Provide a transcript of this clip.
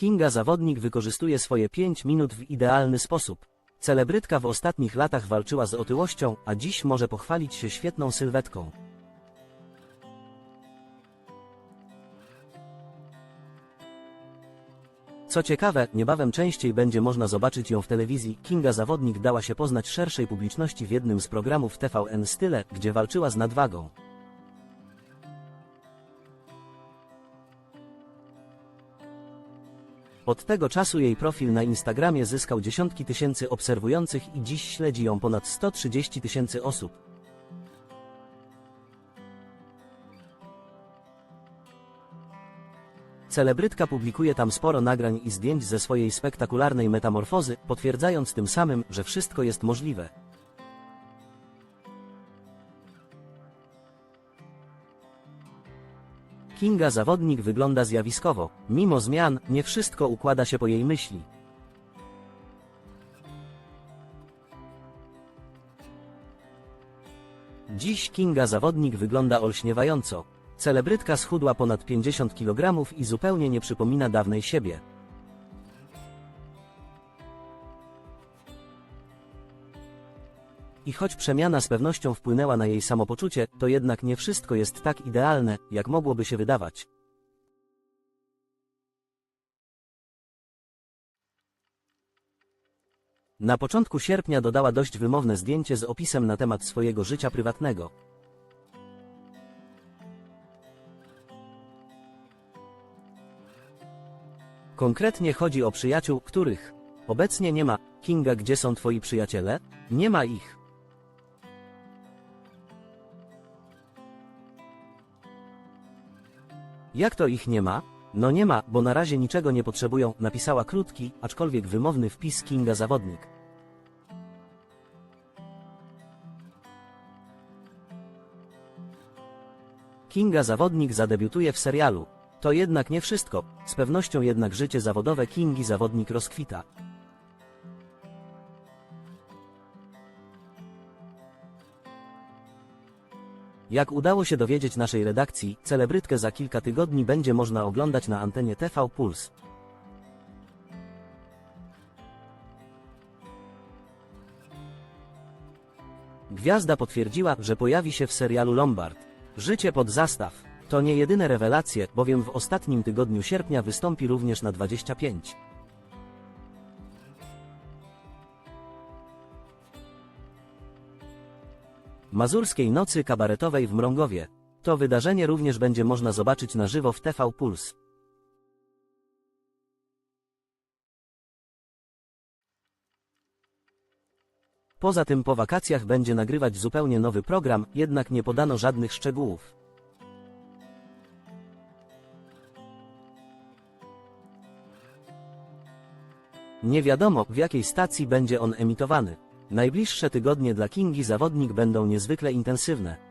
Kinga zawodnik wykorzystuje swoje 5 minut w idealny sposób. Celebrytka w ostatnich latach walczyła z otyłością, a dziś może pochwalić się świetną sylwetką. Co ciekawe, niebawem częściej będzie można zobaczyć ją w telewizji. Kinga zawodnik dała się poznać szerszej publiczności w jednym z programów TVN Style, gdzie walczyła z nadwagą. Od tego czasu jej profil na Instagramie zyskał dziesiątki tysięcy obserwujących i dziś śledzi ją ponad 130 tysięcy osób. Celebrytka publikuje tam sporo nagrań i zdjęć ze swojej spektakularnej metamorfozy, potwierdzając tym samym, że wszystko jest możliwe. Kinga zawodnik wygląda zjawiskowo. Mimo zmian, nie wszystko układa się po jej myśli. Dziś Kinga zawodnik wygląda olśniewająco. Celebrytka schudła ponad 50 kg i zupełnie nie przypomina dawnej siebie. I choć przemiana z pewnością wpłynęła na jej samopoczucie, to jednak nie wszystko jest tak idealne, jak mogłoby się wydawać. Na początku sierpnia dodała dość wymowne zdjęcie z opisem na temat swojego życia prywatnego. Konkretnie chodzi o przyjaciół, których obecnie nie ma. Kinga, gdzie są twoi przyjaciele? Nie ma ich. Jak to ich nie ma? No nie ma, bo na razie niczego nie potrzebują, napisała krótki, aczkolwiek wymowny wpis Kinga zawodnik. Kinga zawodnik zadebiutuje w serialu. To jednak nie wszystko, z pewnością jednak życie zawodowe Kingi zawodnik rozkwita. Jak udało się dowiedzieć naszej redakcji, celebrytkę za kilka tygodni będzie można oglądać na antenie TV Puls. Gwiazda potwierdziła, że pojawi się w serialu Lombard. Życie pod zastaw. To nie jedyne rewelacje, bowiem w ostatnim tygodniu sierpnia wystąpi również na 25. Mazurskiej Nocy Kabaretowej w Mrągowie. To wydarzenie również będzie można zobaczyć na żywo w TV Puls. Poza tym po wakacjach będzie nagrywać zupełnie nowy program, jednak nie podano żadnych szczegółów. Nie wiadomo, w jakiej stacji będzie on emitowany. Najbliższe tygodnie dla Kingi zawodnik będą niezwykle intensywne.